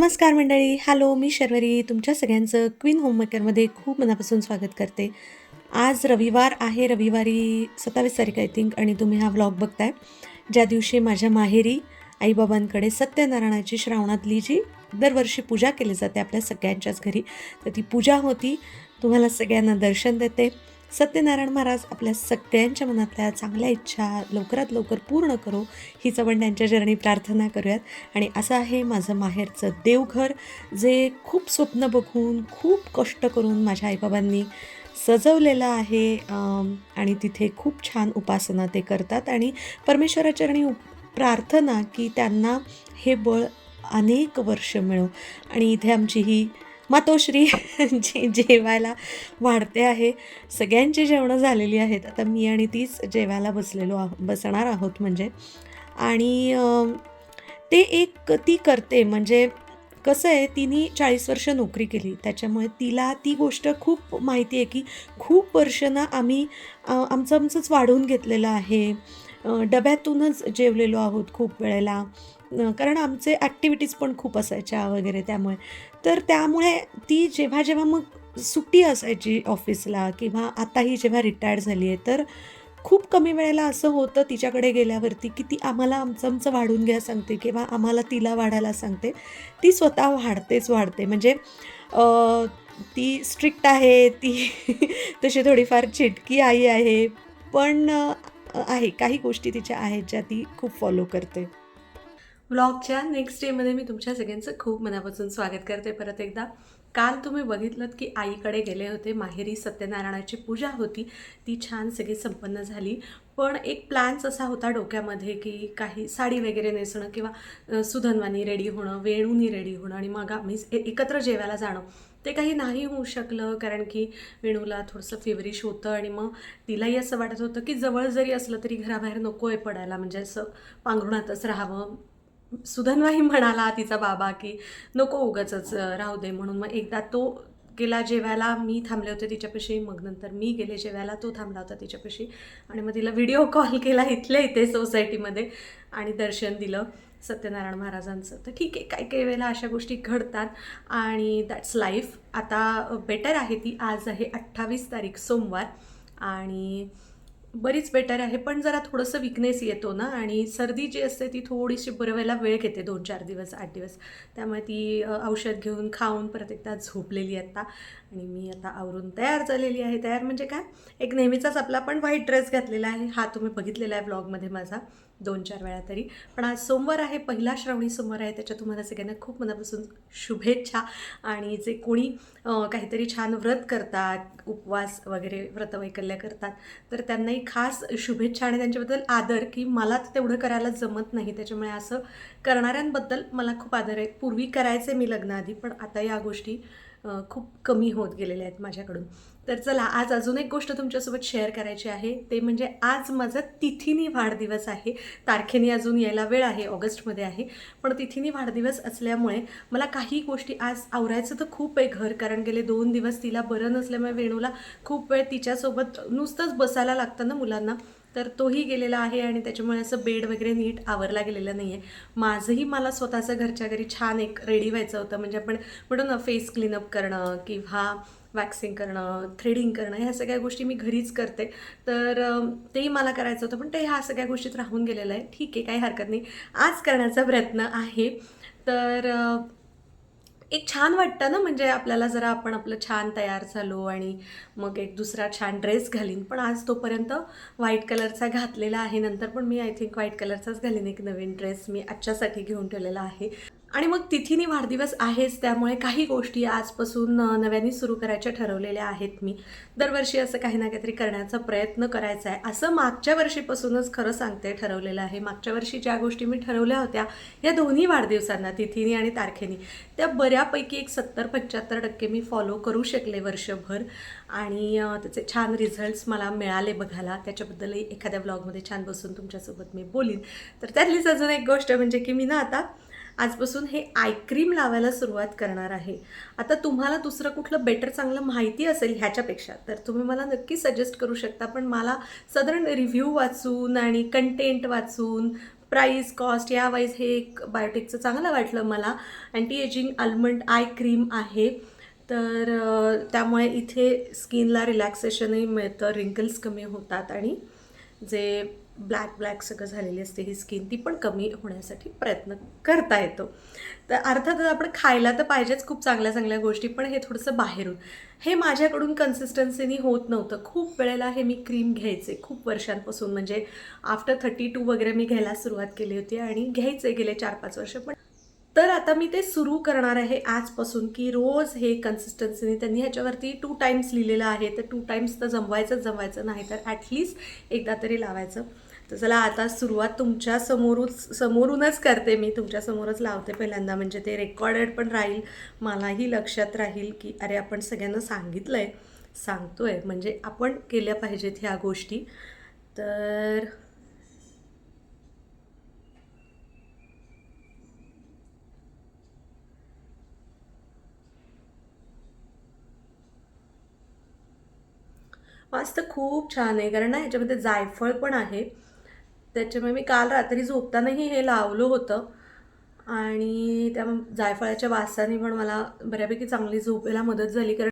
नमस्कार मंडळी. हॅलो मी शर्वरी. तुमच्या सगळ्यांचं क्वीन होममेकरमध्ये खूप मनापासून स्वागत करते. आज रविवार आहे रविवारी सत्तावीस तारीख आय थिंक आणि तुम्ही हा व्लॉग बघताय. ज्या दिवशी माझ्या माहेरी आईबाबांकडे सत्यनारायणाची श्रावणातली जी दरवर्षी पूजा केली जाते आपल्या सगळ्यांच्याच घरी तर ती पूजा होती. तुम्हाला सगळ्यांना दर्शन देते. सत्यनारायण महाराज आपल्या सगळ्यांच्या मनातल्या चांगल्या इच्छा लवकरात लवकर पूर्ण करो. हीच आपण त्यांच्या चरणी प्रार्थना करूयात. आणि असं आहे माझं माहेरचं देवघर जे खूप स्वप्न बघून खूप कष्ट करून माझ्या आईबाबांनी सजवलेलं आहे. आणि तिथे खूप छान उपासना ते करतात. आणि परमेश्वराचरणी उप- प्रार्थना की त्यांना हे बळ अनेक वर्ष मिळो. आणि इथे आमची ही मातोश्री जी जेवायला वाढते आहे. सगळ्यांची जेवणं झालेली आहेत. आता मी आणि तीच जेवायला बसलेलो आहो बसणार आहोत म्हणजे. आणि ते एक ती करते. म्हणजे कसं आहे तिने चाळीस वर्ष नोकरी केली. त्याच्यामुळे तिला ती गोष्ट खूप माहिती आहे की खूप वर्षांना आम्ही आमचं आमचंच वाढवून घेतलेलं आहे. डब्यातूनच जेवलेलो आहोत खूप वेळेला. कारण आमचे ॲक्टिव्हिटीज पण खूप असायच्या वगैरे त्यामुळे. तर त्यामुळे ती जेव्हा जेव्हा मग सुट्टी असायची ऑफिसला किंवा आताही जेव्हा रिटायर्ड झाली आहे तर खूप कमी वेळेला असं होतं तिच्याकडे गेल्यावरती की ती आम्हाला आमचं आमचं वाढून घ्या सांगते किंवा आम्हाला तिला वाढायला सांगते. ती स्वतः वाढतेच वाढते. म्हणजे ती स्ट्रिक्ट आहे ती तशी थोडीफार चिटकी आई आहे. पण आहे. काही गोष्टी तिच्या आहेत ज्या ती खूप फॉलो करते. व्लॉगच्या नेक्स्ट डेमध्ये मी तुमच्या सगळ्यांचं खूप मनापासून स्वागत करते. परत एकदा काल तुम्ही बघितलं की आईकडे गेले होते माहेरी सत्यनारायणाची पूजा होती. ती छान सगळी संपन्न झाली. पण एक प्लॅन्स असा होता डोक्यामध्ये की काही साडी वगैरे नेसणं किंवा सुधनवानी सुधन्वानी रेडी होणं वेणूनी रेडी होणं आणि मग आम्ही एकत्र जेवायला जाणं. ते काही नाही होऊ शकलं कारण की वेणूला थोडंसं फेवरिश होतं आणि मग तिलाही असं वाटत होतं की जवळ जरी असलं तरी घराबाहेर नको आहे पडायला. म्हणजे असं पांघरुणातच राहावं. सुधनवाही म्हणाला तिचा बाबा की नको उगाचच राहू दे म्हणून. मग एकदा तो गेला जेवायला मी थांबले होते तिच्यापाशी मग नंतर मी गेले जेवायला तो थांबला होता तिच्यापाशी. आणि मग तिला व्हिडिओ कॉल केला इथल्या इथे सोसायटीमध्ये आणि दर्शन दिलं सत्यनारायण महाराजांचं. तर ठीक आहे काही काही वेळेला अशा गोष्टी घडतात आणि दॅट्स लाईफ आता बेटर आहे ती. आज आहे अठ्ठावीस तारीख सोमवार आणि बरीच बेटर आहे पण जरा थोडंसं विकनेस येतो ना? आणि सर्दी जी असते ती थोडीशी बरं वेळ घेते दोन चार दिवस आठ दिवस. त्यामुळे ती औषध घेऊन खाऊन परत एकदा झोपलेली आत्ता आता. आणि मी आता आवरून तयार झालेली आहे. तयार म्हणजे काय? एक नेहमीचाच आपला पण व्हाईट ड्रेस घातलेला आहे. हा तुम्ही बघितलेला आहे व्लॉगमध्ये माझा. दोन चार वेळा तरी. पण आज सोमवार आहे पहिला श्रावणी सोमवार आहे त्याच्या तुम्हाला सगळ्यांना खूप मनापासून शुभेच्छा. आणि जे कोणी काहीतरी छान व्रत करतात उपवास वगैरे व्रतवैकल्य करतात तर त्यांनाही खास शुभेच्छा आणि त्यांच्याबद्दल आदर की मला तर तेवढं करायला जमत नाही. त्याच्यामुळे असं करणाऱ्यांबद्दल मला खूप आदर आहे. पूर्वी करायचे मी लग्नाआधी पण आता या गोष्टी खूप कमी होत गेलेल्या आहेत माझ्याकडून. तर चला आज अजून एक गोष्ट तुमच्यासोबत शेअर करायची आहे. ते म्हणजे आज माझा तिथीनी वाढदिवस आहे. तारखेने अजून यायला वेळ आहे ऑगस्टमध्ये आहे. पण तिथीनी वाढदिवस असल्यामुळे मला काही गोष्टी आज आवरायचं तर खूप आहे घर कारण गेले दोन दिवस तिला बरं नसल्यामुळे वेणूला खूप वेळ तिच्यासोबत नुसतंच बसायला लागतं ना मुलांना. तर तोही गेलेला आहे आणि त्याच्यामुळे असं बेड वगैरे नीट आवरला गेलेला नाही आहे माझंही मला स्वतःचं घरच्या घरी छान एक रेडी व्हायचं होतं. म्हणजे आपण म्हणतो ना फेस क्लीनअप करणं किंवा वॅक्सिंग करणं थ्रेडिंग करणं ह्या सगळ्या गोष्टी मी घरीच करते. तर तेही मला करायचं होतं पण ते ह्या सगळ्या गोष्टीत राहून गेलेलं आहे. ठीक आहे काही हरकत नाही. आज करण्याचा प्रयत्न आहे. तर एक छान वाटतं ना म्हणजे आपल्याला जरा आपण आपलं छान तयार झालो आणि मग एक दुसरा छान ड्रेस घालीन. पण आज तोपर्यंत व्हाईट कलरचा घातलेला आहे नंतर पण मी आय थिंक व्हाईट कलरचाच घालीन एक नवीन ड्रेस मी आजच्यासाठी घेऊन ठेवलेला आहे. आणि मग तिथीनी वाढदिवस आहेच त्यामुळे काही गोष्टी आजपासून नव्याने सुरू करायच्या ठरवलेल्या आहेत मी. दरवर्षी असं काही ना काहीतरी करण्याचा प्रयत्न करायचा आहे. असं मागच्या वर्षीपासूनच खरं सांगते ठरवलेलं आहे. मागच्या वर्षी ज्या गोष्टी मी ठरवल्या होत्या या दोन्ही वाढदिवसांना तिथीनी आणि तारखेनी. त्या बऱ्यापैकी एक सत्तर पंच्याहत्तर टक्के मी फॉलो करू शकले वर्षभर. आणि त्याचे छान रिझल्ट्स मला मिळाले बघायला. त्याच्याबद्दलही एखाद्या ब्लॉगमध्ये छान बसून तुमच्यासोबत मी बोलीन. तर त्यातलीच अजून एक गोष्ट म्हणजे की मी ना आता आजपासून हे आय क्रीम लावायला सुरुवात करणार आहे. आता तुम्हाला दुसरं कुठलं बेटर चांगलं माहिती असेल ह्याच्यापेक्षा तर तुम्ही मला नक्की सजेस्ट करू शकता. पण मला साधारण रिव्ह्यू वाचून आणि कंटेंट वाचून प्राईस कॉस्ट या वाईज हे एक बायोटेकचं चांगलं वाटलं मला. Anti ageing almond eye cream आहे. तर त्यामुळे इथे स्किनला रिलॅक्सेशनही मिळतं रिंकल्स कमी होतात आणि जे ब्लॅक ब्लॅक सगळं झालेली असते ही स्किन ती पण कमी होण्यासाठी प्रयत्न करता येतो. तर अर्थातच आपण खायला तर पाहिजेच खूप चांगल्या चांगल्या गोष्टी पण हे थोडंसं बाहेरून. हे माझ्याकडून कन्सिस्टन्सीनी होत नव्हतं. खूप वेळेला हे मी क्रीम घ्यायचे खूप वर्षांपासून. म्हणजे आफ्टर थर्टी टू वगैरे मी घ्यायला सुरुवात केली होती आणि घ्यायचे गेले चार पाच वर्ष पण तर आता मी ते सुरू करणार आहे आजपासून की रोज हे कन्सिस्टन्सीने त्यांनी ह्याच्यावरती टू टाइम्स लिहिलेलं आहे. तर टू टाइम्स तर जमवायचंच जमवायचं नाही तर ॲटलिस्ट एकदा तरी लावायचं. तर चला आता सुरुवात तुमच्या समोरूच समोरूनच करते मी. तुमच्या समोरच लावते पहिल्यांदा म्हणजे ते रेकॉर्डेड पण राहील मलाही लक्षात राहील की अरे आपण सगळ्यांना सांगितलं आहे सांगतो आहे म्हणजे आपण केल्या पाहिजेत ह्या गोष्टी. तर मस्त खूप छान आहे. कारण ना ह्याच्यामध्ये जायफळ पण आहे. त्याच्यामुळे मी काल रात्री झोपतानाही हे लावलं होतं. आणि त्या जायफळाच्या वासाने पण मला बऱ्यापैकी चांगली झोपेला मदत झाली. कारण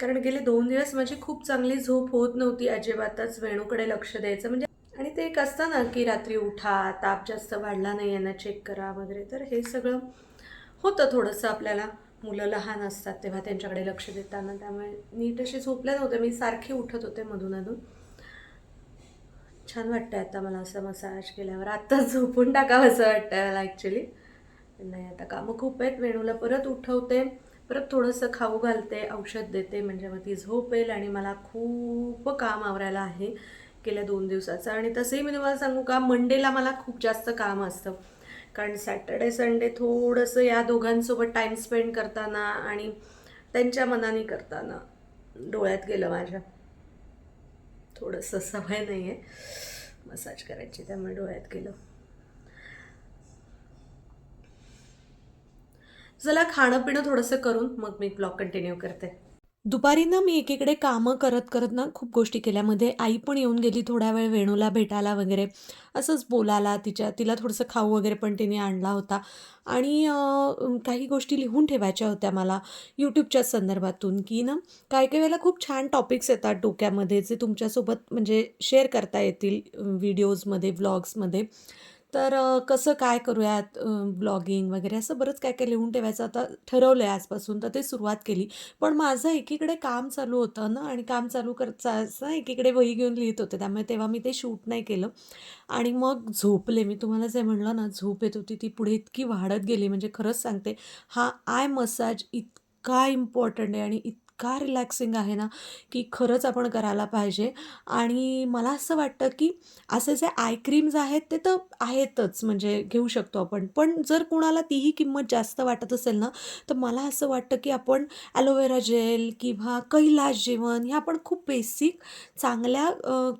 कारण गेले दोन दिवस माझी खूप चांगली झोप होत नव्हती. अजिबातच वेणूकडे लक्ष द्यायचं. म्हणजे आणि ते एक असतं ना की रात्री उठा ताप जास्त वाढला नाही यांना चेक करा वगैरे. तर हे सगळं होतं थोडंसं आपल्याला. मुलं लहान असतात तेव्हा त्यांच्याकडे लक्ष देताना त्यामुळे नीट अशी झोपल्या नव्हते मी सारखी उठत होते मधून अधून. छान वाटतं आता मला असं मसाज केल्यावर. आत्ता झोपून टाकावं असं वाटतं मला ॲक्च्युली नाही आता कामं खूप आहेत. वेणूला परत उठवते. परत थोडंसं खाऊ घालते औषध देते म्हणजे मग ती झोप येईल आणि मला खूप काम आवरायला आहे. गेल्या दोन दिवसाचं. आणि तसंही मी तुम्हाला सांगू का मंडेला मला खूप जास्त काम असतं. कारण सॅटर्डे संडे थोडंसं या दोघांसोबत टाईम स्पेंड करताना आणि त्यांच्या मनाने करताना डोळ्यात गेलं माझ्या. थोडंसं सवय नाही आहे मसाज करायची त्यामुळे डोळ्यात गेलं. चला खाणं पिणं थोडंसं करून मग मी ब्लॉग कंटिन्यू करते. दुपारी ना मी एकीकडे कामं करत करत ना खूप गोष्टी केल्यामध्ये आई पण येऊन गेली थोड्या वेळ वेणूला भेटायला वगैरे. असंच बोलायला तिच्या तिला थोडंसं खाऊ वगैरे पण तिने आणला होता. आणि काही गोष्टी लिहून ठेवायच्या होत्या मला यूट्यूबच्या संदर्भातून की ना काही काही वेळेला खूप छान टॉपिक्स येतात डोक्यामध्ये जे तुमच्यासोबत म्हणजे शेअर करता येतील व्हिडिओजमध्ये व्लॉग्समध्ये तर अ, कसं काय करूयात ब्लॉगिंग वगैरे असं बरंच काय काय लिहून ठेवायचं आता ठरवलं आहे आजपासून तर ते सुरुवात केली. पण माझं एकीकडे काम चालू होतं ना आणि काम चालू करता असं एकीकडे वही घेऊन लिहित होते. त्यामुळे तेव्हा मी ते शूट नाही केलं. आणि मग झोपले मी. तुम्हाला जे म्हणलं ना झोप येत होती ती पुढे इतकी वाढत गेली. म्हणजे खरंच सांगते हा आय मसाज इतका इम्पॉर्टंट आहे आणि इत इतका रिलॅक्सिंग आहे ना की खरंच आपण करायला पाहिजे. आणि मला असं वाटतं की असे जे आय क्रीम्स आहेत ते तर आहेतच. म्हणजे घेऊ शकतो आपण. पण जर कुणाला तीही किंमत जास्त वाटत असेल ना तर मला असं वाटतं की आपण ॲलोवेरा जेल किंवा कैलाश जेवण ह्या पण खूप बेसिक चांगल्या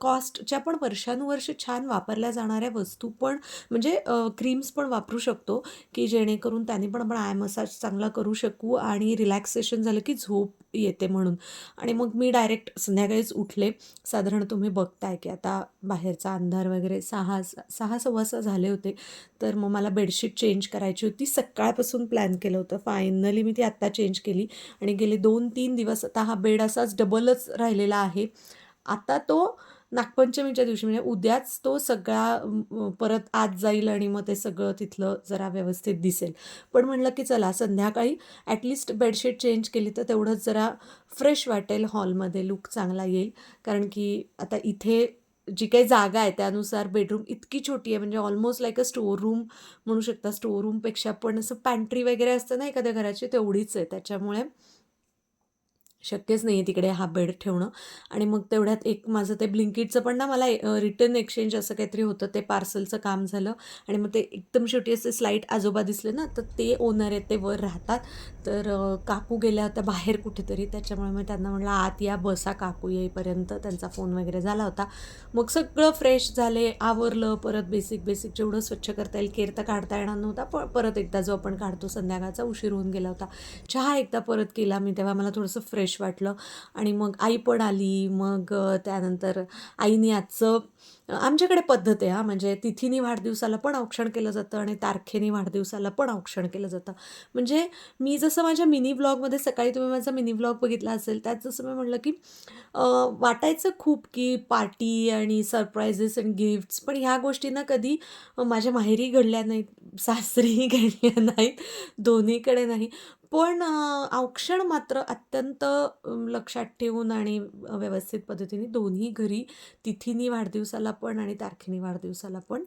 कॉस्टच्या पण वर्षानुवर्ष छान वापरल्या जाणाऱ्या वस्तू पण म्हणजे क्रीम्स पण वापरू शकतो. की जेणेकरून त्याने पण आपण आय मसाज चांगला करू शकू आणि रिलॅक्सेशन झालं की झोप येते म्हणून. आणि मग मी डायरेक्ट संध्याकाळीच उठले. साधारण तुम्ही बघताय की आता बाहेरचा अंधार वगैरे सहा सहा सव्वा सहा झाले होते. तर मग मला बेडशीट चेंज करायची होती. सकाळपासून प्लॅन केलं होतं. फायनली मी ती आत्ता चेंज केली. आणि गेले दोन तीन दिवस आता हा बेड असाच डबलच राहिलेला आहे. आता तो नागपंचमीच्या दिवशी म्हणजे उद्याच तो सगळा परत आत जाईल आणि मग ते सगळं तिथलं जरा व्यवस्थित दिसेल. पण म्हणलं की चला संध्याकाळी ॲटलिस्ट बेडशीट चेंज केली तर तेवढंच जरा फ्रेश वाटेल हॉलमध्ये लुक चांगला येईल. कारण की आता इथे जी काही जागा आहे त्यानुसार बेडरूम इतकी छोटी आहे म्हणजे almost like a store room म्हणू शकता. स्टोअर रूमपेक्षा पण असं पॅन्ट्री वगैरे असतं ना एखाद्या घराची तेवढीच आहे. त्याच्यामुळे शक्यच नाही आहे तिकडे हा बेड ठेवणं. आणि मग तेवढ्यात एक माझं ते ब्लिंकिटचं पण ना मला रिटर्न एक्सचेंज असं काहीतरी होतं ते पार्सलचं काम झालं. आणि मग ते एकदम शेवटी असे स्लाईट आजोबा दिसले ना तर ते ओनर आहेत ते वर राहतात. तर काकू गेल्या होत्या बाहेर कुठेतरी त्याच्यामुळे मग त्यांना म्हटलं आत या बसा काकू येईपर्यंत. त्यांचा फोन वगैरे झाला होता. मग सगळं फ्रेश झाले आवरलं परत बेसिक बेसिक जेवढं स्वच्छ करता येईल केर तर काढता येणार नव्हता पण परत एकदा जो आपण काढतो संध्याकाळचा उशीर होऊन गेला होता. चहा एकदा परत केला मी तेव्हा मला थोडंसं फ्रेश फ्रेश वाटलं. आणि मग आई पण आली. मग त्यानंतर आईने आजचं आमच्याकडे पद्धत आहे हा. म्हणजे तिथीनी वाढदिवसाला पण औक्षण केलं जातं आणि तारखेनी वाढदिवसाला पण औक्षण केलं जातं. म्हणजे मी जसं माझ्या मिनी ब्लॉगमध्ये सकाळी तुम्ही माझा मिनी ब्लॉग बघितला असेल त्यात जसं मी म्हटलं की वाटायचं खूप की पार्टी आणि सरप्राईजेस आणि गिफ्ट्स पण ह्या गोष्टींना कधी माझ्या माहेरी घडल्या नाहीत सासरी घडल्या नाहीत दोन्हीकडे नाही. पण औक्षण मात्र अत्यंत लक्षात ठेवून आणि व्यवस्थित पद्धतीने दोन्ही घरी तिथीनी वाढदिवसाला पण आणि तारखेनी वाढदिवसाला पण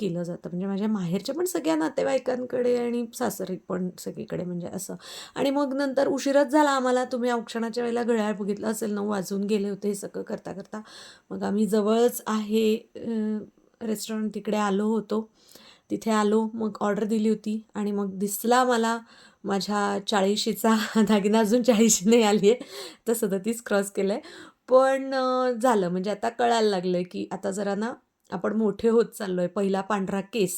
केलं जातं. म्हणजे माझ्या माहेरच्या पण सगळ्या नातेवाईकांकडे आणि सासरी पण सगळीकडे म्हणजे असं. आणि मग नंतर उशीरच झाला आम्हाला तुम्ही औक्षणाच्या वेळेला घड्याळ बघितलं असेल नऊ वाजून गेले होते हे सगळं करता करता मग आम्ही जवळच आहे रेस्टॉरंट तिकडे आलो होतो. तिथे आलो मग ऑर्डर दिली होती आणि मग दिसला मला माझ्या चाळीशीचा दागिना अजून चाळीशी नाही आली आहे तर सदतीस क्रॉस केलं आहे पण झालं म्हणजे आता कळायला लागलं आहे की आता जरा ना आपण मोठे होत चाललो आहे पहिला पांढरा केस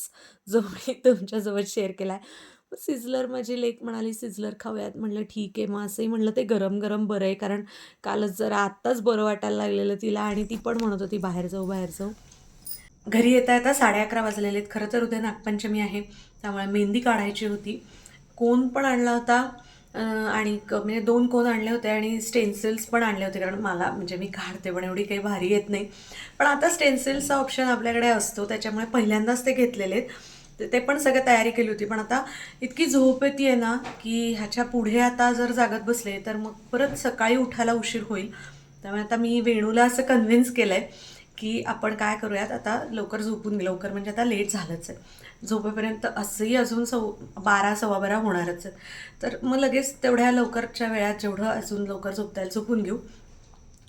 जो मी तुमच्यासोबत शेअर केला आहे सिझलर माझी लेक म्हणाली सिझलर खाऊयात. म्हणलं ठीक आहे. मग असंही म्हणलं ते गरम गरम बरं आहे कारण कालच जरा आत्ताच बरं वाटायला लागलेलं तिला आणि ती पण म्हणत होती बाहेर जाऊ बाहेर जाऊ. घरी येता येता साडे अकरा वाजलेले आहेत. खरं तर उद्या नागपंचमी आहे. त्यामुळे मेहंदी काढायची होती. कोन पण आणला होता आणि क- म्हणजे दोन कोन आणले होते आणि स्टेन्सिल्स पण आणले होते. कारण मला म्हणजे मी काढते पण एवढी काही भारी येत नाही. पण आता स्टेन्सिल्सचा ऑप्शन आपल्याकडे असतो. त्याच्यामुळे पहिल्यांदाच ते घेतलेले आहेत. ते पण सगळं तयारी केली होती. पण आता इतकी झोप येते आहे ना की ह्याच्या पुढे आता जर जागत बसले तर मग परत सकाळी उठायला उशीर होईल. त्यामुळे आता मी वेणूला असं कन्व्हिन्स केलं आहे की आपण काय करूयात आता लवकर झोपून घे लवकर म्हणजे आता लेट झालंच आहे. झोपेपर्यंत असंही अजून सव बारा सव्वा बारा होणारच आहे. तर मग लगेच तेवढ्या लवकरच्या वेळात जेवढं अजून लवकर झोपता येईल झोपून घेऊ.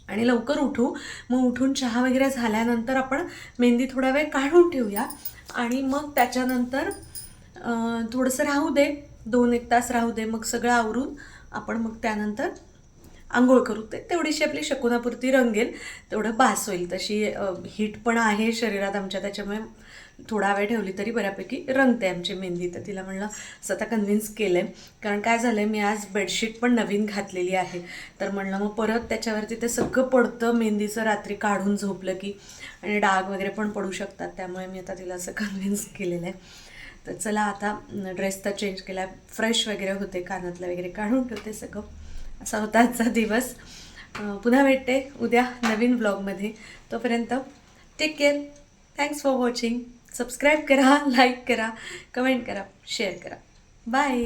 आणि लवकर उठू. मग उठून चहा वगैरे झाल्यानंतर आपण मेहंदी थोडा वेळ काढून ठेवूया. आणि मग त्याच्यानंतर थोडंसं राहू दे. दोन एक तास राहू दे. मग सगळं आवरून आपण मग त्यानंतर आंघोळ करू. ते तेवढीशी आपली शकुनापुरती रंगेल तेवढं भास होईल. तशी हीट पण आहे शरीरात आमच्या त्याच्यामुळे थोडा वेळ ठेवली तरी बऱ्यापैकी रंगते आमची मेहंदी. तर तिला म्हणलं असं आता कन्व्हिन्स केलं आहे कारण काय झालं आहे मी आज बेडशीट पण नवीन घातलेली आहे. तर म्हणलं मग परत त्याच्यावरती ते सगळं पडतं मेहंदीचं रात्री काढून झोपलं की. आणि डाग वगैरे पण पडू शकतात. त्यामुळे मी आता तिला असं कन्व्हिन्स केलेलं आहे. तर चला आता ड्रेस तर चेंज केला. आहे फ्रेश वगैरे होते कानातलं वगैरे काढून ठेवते सगळं. असा होता आजचा दिवस पुन्हा भेटते उद्या नवीन ब्लॉगमध्ये. तोपर्यंत take care thanks for watching subscribe करा लाईक करा कमेंट करा शेअर करा. बाय